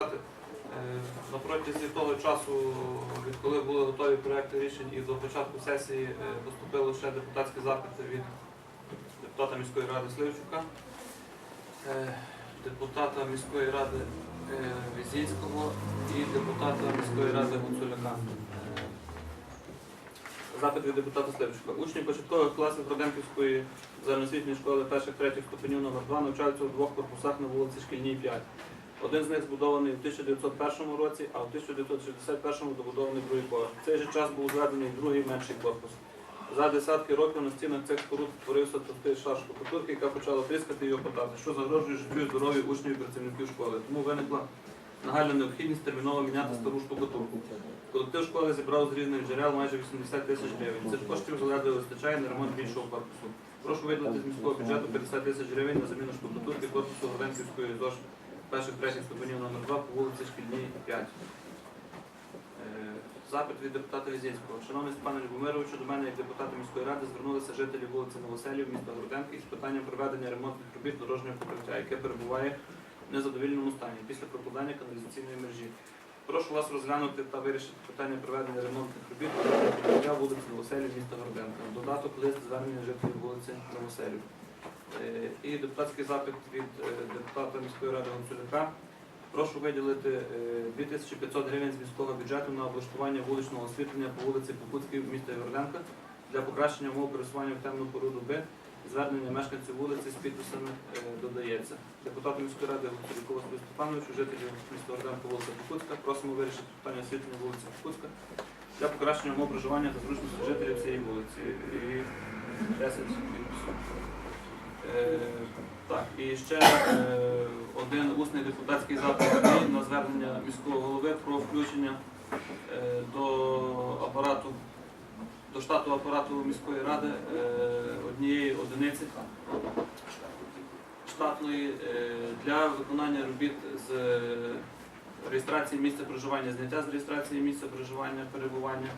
Е, На протязі того часу, відколи були готові проекти рішень і до початку сесії е, поступили ще депутатські запити від депутата міської ради Сливчука, е, депутата міської ради Візінського і депутата міської ради Гуцуляка. Запит від депутата Сливчука. Учні початкових класів Роденківської загальноосвітньої школи перших третіх ступенів номер 2 навчаються у двох корпусах на вулиці Шкільній 5. Один з них збудований у 1901 році, а в 1961 добудований другий поверх. В цей же час був зведений другий менший корпус. За десятки років на стінах цих споруд творився товстий шар штукатурки, яка почала тріскати і опадати, що загрожує життю і здоров'ю учнів і працівників школи. Тому виникла нагальна необхідність терміново міняти стару штукатурку. Колектив школи зібрав з різних джерел майже 80 тисяч гривень. Цих коштів заледве вистачає на ремонт більшого корпусу. Прошу виділити з міського бюджету 50 тисяч гривень на заміну штукатурки корпусу Городенківської ЗОЖ перших третіх ступенів номер 2 по вулиці Шкільній 5. Е, Запит від депутата Візінського. Шановний Степане Любомировичу, до мене як депутата міської ради звернулися жителі вулиці Новоселів, міста Городенки із питанням проведення ремонтних робіт дорожнього покриття, яке перебуває в незадовільному стані після прокладання каналізаційної мережі. Прошу вас розглянути та вирішити питання проведення ремонтних робіт дорожнього вулиці Новоселів, міста Городенка. Додаток лист звернення жителів вулиці Новоселів. Е, І депутатський запит від е, депутата міської ради Гонцуляка. Прошу виділити е, 2500 гривень з міського бюджету на облаштування вуличного освітлення по вулиці Покутській в місті Городенка для покращення умов пересування в темну пору доби. Звернення мешканців вулиці з підписами е, додається. Депутату міської ради Гонцуляку Василю Степановичу, жителів міста Городенка, вулиця Покутська, просимо вирішити питання освітлення вулиці Покутська для покращення умов проживання та зручності жителів цієї вулиці. І 10 підписів. Е, Так, і ще е, один усний депутатський запит на звернення міського голови про включення е, до апарату, до штату апарату міської ради однієї одиниці штатної для виконання робіт з реєстрації місця проживання, зняття з реєстрації місця проживання, перебування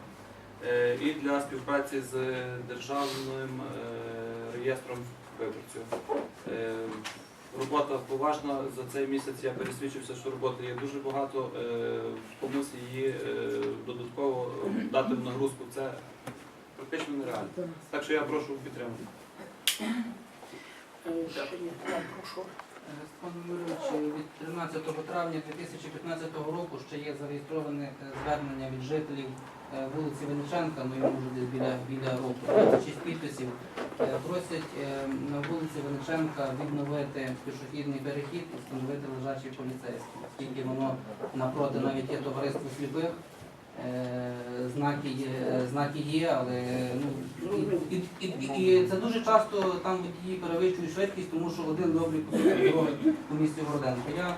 і для співпраці з державним реєстром виборців. Е, Робота поважна за цей місяць. Я пересвідчився, що роботи є дуже багато. Е, Комусь її е, додатково дати в нагрузку. Це практично нереально. Так що я прошу підтримати. Е. Степан Юрійович, від 13 травня 2015 року ще є зареєстроване е, звернення від жителів е, вулиці Вениченка, ну йому вже десь біля, біля року, 26 підписів. Е, Просять е, на вулиці Вениченка відновити пішохідний перехід і встановити лежачий поліцейський, оскільки воно напроти навіть є товариство сліпих. е, Знаки є, знаки є, але ну, і, і, і, і це дуже часто там водії перевищують швидкість, тому що один роблять кусок дороги у місті Городенко. Я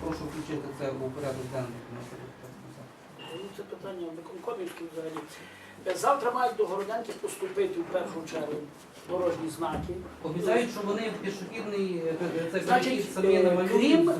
прошу включити це у порядок денний. це. Ну, Це питання виконкомівське взагалі. Завтра мають до Городенки поступити в першу чергу дорожні знаки. Обіцяють, що вони пішохідний е, е, Значить, е, крім,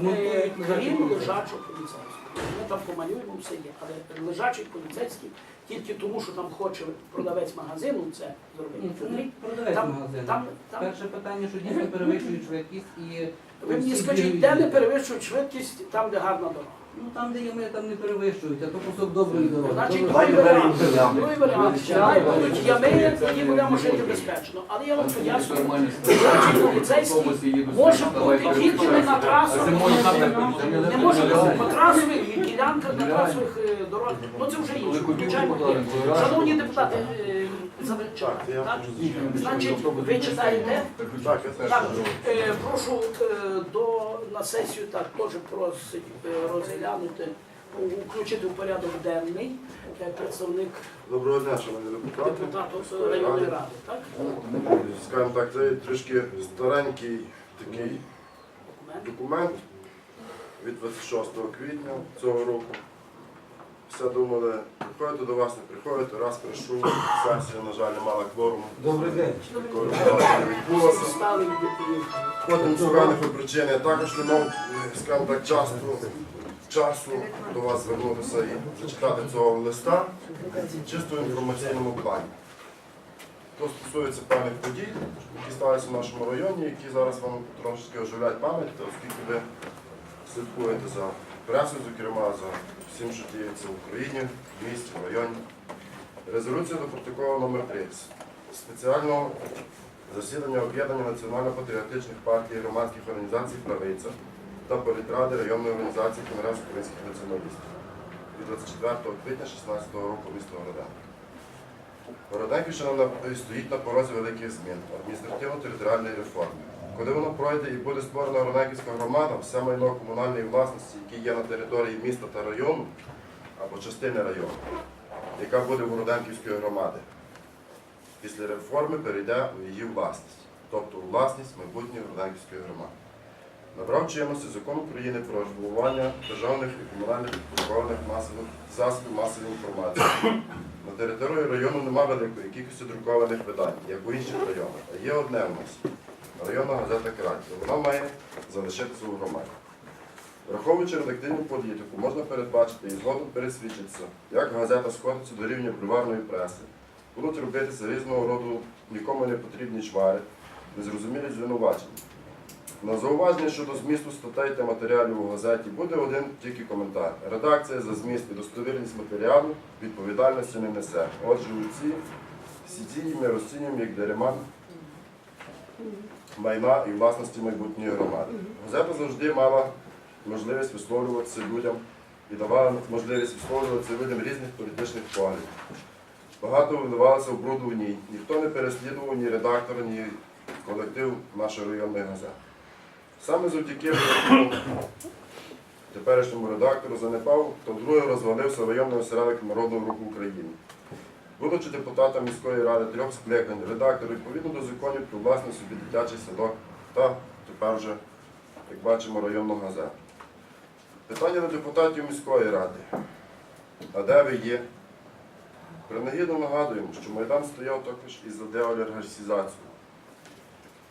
крім лежачого поліцейського. Ми там помалюємо, все є. Але лежачий поліцейський тільки тому, що там хоче продавець магазину це зробити. не продавець Там- магазину. Там, там, Перше питання, що дійсно перевищують швидкість і ви мені скажіть, де не перевищують швидкість, там, де гарна дорога. Ну там, де є ми, там не перевищують, а то кусок доброї дороги. Значить, Добре. другий варіант. Другий варіант. Хай будуть ями, тоді будемо жити безпечно. Але я вам пояснюю, лежачий поліцейський може бути тільки не на трасах. Не може бути по трасових ділянках, на трасових е, дорогах. Ну це вже інше. Включаємо. Шановні депутати, е, Так? Значить, ви читаєте? Так, я теж Так, кажу. е, прошу е, до, на сесію так теж просить е, розглянути, у- включити в порядок денний е, представник Доброго дня, шановні депутати. депутату районної ради, так? Скажімо так, це трішки старенький такий Документ. документ від 26 квітня цього року. Все думали, приходити до вас, не приходити. Раз прийшов, сесія, на жаль, не мала кворуму. Добрий день. Кворум не відбулося. Потім з певних причин я також не мав, скажімо так, часу, часу до вас звернутися і зачитати цього листа чисто в інформаційному плані. То стосується певних подій, які сталися в нашому районі, які зараз вам трошки оживлять пам'ять, оскільки ви слідкуєте за пресою, зокрема, за всім, що діється в Україні, в місті, в районі. Резолюція до протоколу номер 3 спеціального засідання об'єднання національно-патріотичних партій громадських організацій Правиця та політради районної організації Конгрес українських націоналістів від 24 квітня 2016 року міста Городенка. Городенківщина на- стоїть на порозі великих змін адміністративно-територіальної реформи. Коли воно пройде і буде створена Городенківська громада, все майно комунальної власності, яке є на території міста та району або частини району, яка буде в Городенківської громади, після реформи перейде у її власність, тобто у власність майбутньої Городенківської громади. Набрав чинності закон України про регулювання державних і комунальних друкованих масових засобів масової інформації. На території району немає великої кількості друкованих видань, як у інших районах. А є одне у нас районна газета Край. Вона має залишитися у громаді. Враховуючи редактивну політику, можна передбачити і згодом пересвідчитися, як газета сходиться до рівня бульварної преси. Будуть робитися різного роду нікому не потрібні чвари, незрозумілі звинувачення. На зауваження щодо змісту статей та матеріалів у газеті буде один тільки коментар. Редакція за зміст і достовірність матеріалу відповідальності не несе. Отже, у ці всі дії ми розцінюємо як дереман майна і власності майбутньої громади. Газета завжди мала можливість висловлюватися людям і давала можливість висловлюватися людям різних політичних поглядів. Багато вдавалося в бруду в ній. Ніхто не переслідував ні редактора, ні колектив нашої районної газети. Саме завдяки теперішньому редактору занепав, то вдруге розвалився районний осередок Народного руху України. Будучи депутатом міської ради трьох скликань, редактор відповідно до законів про власність собі дитячий садок та тепер вже, як бачимо, районну газету. Питання до депутатів міської ради. А де ви є? Принагідно нагадуємо, що Майдан стояв також і за деолігархізацію.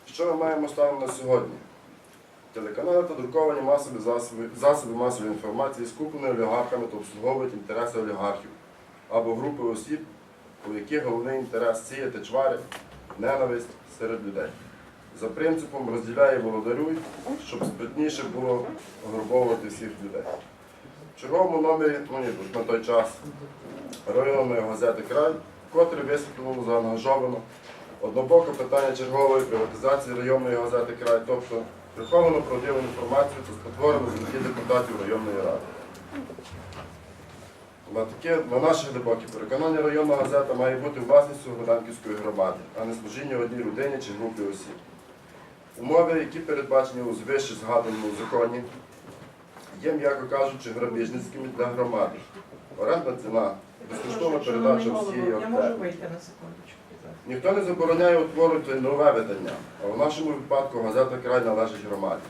Що ми маємо станом на сьогодні? Телеканали та друковані масові засоби, засоби масової інформації скуплені олігархами та обслуговують інтереси олігархів або групи осіб, у яких головний інтерес сіяти чвари, ненависть серед людей. За принципом розділяй і володарюй, щоб спритніше було ограбовувати всіх людей. В черговому номері, ну на той час, районної газети Край, вкотре висвітлено заангажовано однобоке питання чергової приватизації районної газети Край, тобто приховано правдиву інформацію та спотворено меті депутатів районної ради. На, таке, на наше глибоке переконання районна газета має бути власністю Гроданківської громади, а не служіння одній людині чи групі осіб. Умови, які передбачені у вище згаданому законі, є, м'яко кажучи, грабіжницькими для громади. Орендна ціна, безкоштовна передача всієї Я можу аптеки. вийти на секундочку. Ніхто не забороняє утворити нове видання, а в нашому випадку газета край належить громаді.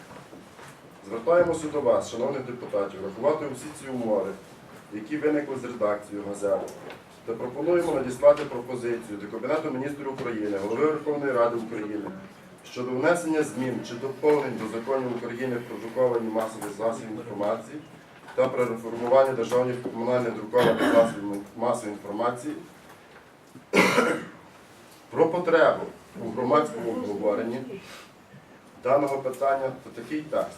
Звертаємося до вас, шановних депутатів, рахувати усі ці умови, які виникли з редакцією газети, та пропонуємо надіслати пропозицію до Кабінету міністрів України, Голови Верховної Ради України щодо внесення змін чи доповнень до законів України про друковані масові засоби інформації та про реформування державних комунальних друкованих засобів масової інформації про потребу у громадському обговоренні даного питання та такий текст.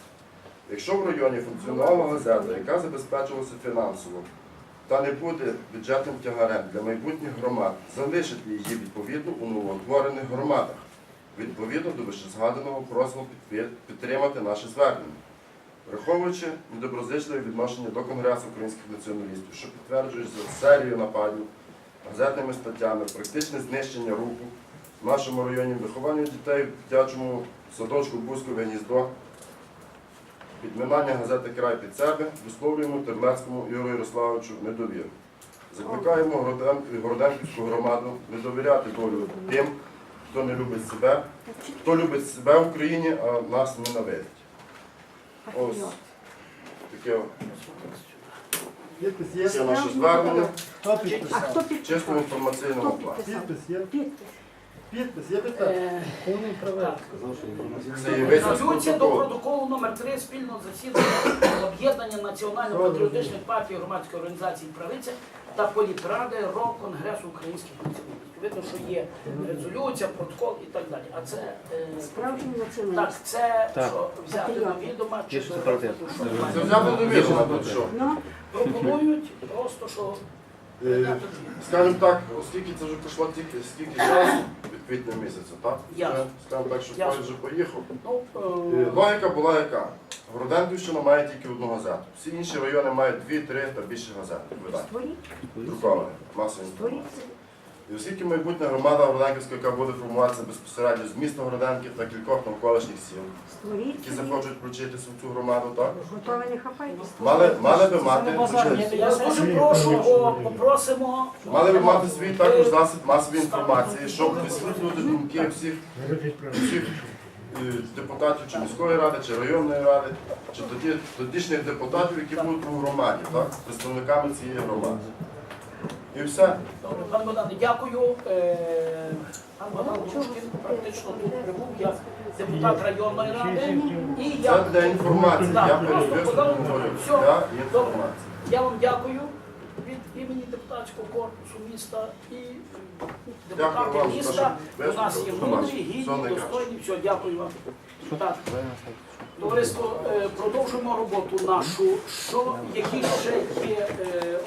Якщо в районі функціонувала газета, яка забезпечувалася фінансово, та не буде бюджетним тягарем для майбутніх громад, залишити її відповідно у новоутворених громадах, відповідно до вищезгаданого просьбу підтримати наше звернення. Враховуючи недоброзичливе відношення до Конгресу українських націоналістів, що підтверджується серією нападів, газетними статтями, практичне знищення руху в нашому районі, виховання дітей в дитячому садочку Бузькове гніздо, підминання газети Край під себе, висловлюємо Терлецькому Ігорю Ярославовичу недовіру. Закликаємо Городенківську громаду не довіряти долю тим, хто не любить себе, хто любить себе в Україні, а нас ненавидить. Ось таке Підпис це наше звернення. Чисто в інформаційному Хто плані. Підпис є? Є підпис. Е, так. Це є весь Резолюція до протокол. протоколу номер 3 спільного засідання об'єднання національно-патріотичних партій, громадської організації правиця та політради РО Конгресу українських націоналістів. Видно, що є резолюція, протокол і так далі. А це е, Справжній націоналіст. так, це що взяти до відома чи до розгляду, що Це немає. взяти до відома, тут що? Ну, пропонують просто що Е, прийняти. Скажімо так, оскільки це вже пройшло тільки скільки часу квітня місяця, так? Ясно. Вже, так, що Ясно. вже поїхав. Ну, е, Логіка була яка? Городенківщина має тільки одну газету. Всі інші райони мають дві, три та більше газет. видань, створіть, Друковані, масові. створіть. І оскільки майбутня громада Городенківська, яка буде формуватися безпосередньо з міста Городенків та кількох навколишніх сіл, Створіть. які захочуть включитися в цю громаду, так? Готові не хапайтесь. Мали, мали би мати, я дуже прошу, о, попросимо. мали би мати свій також засіб масової інформації, щоб висвітлювати думки всіх, всіх е, депутатів чи міської ради, чи районної ради, чи тоді, тодішніх депутатів, які будуть у громаді, так? представниками цієї громади. І все. Добре, пан Богдан, дякую. Е, Пан Богдан Дружкін практично тут прибув як депутат районної ради. І Це я, для інформації. Так, Я просто перевірив, подав- говорю. Все. Для інформації. я вам дякую від імені депутатського корпусу міста і Дякую депутати вам за міста. У нас є вислухали. мудрі, Всього гідні, найкращого. достойні. Все, дякую вам. Так. Товариство, е, продовжуємо роботу нашу. Що, які ще є е,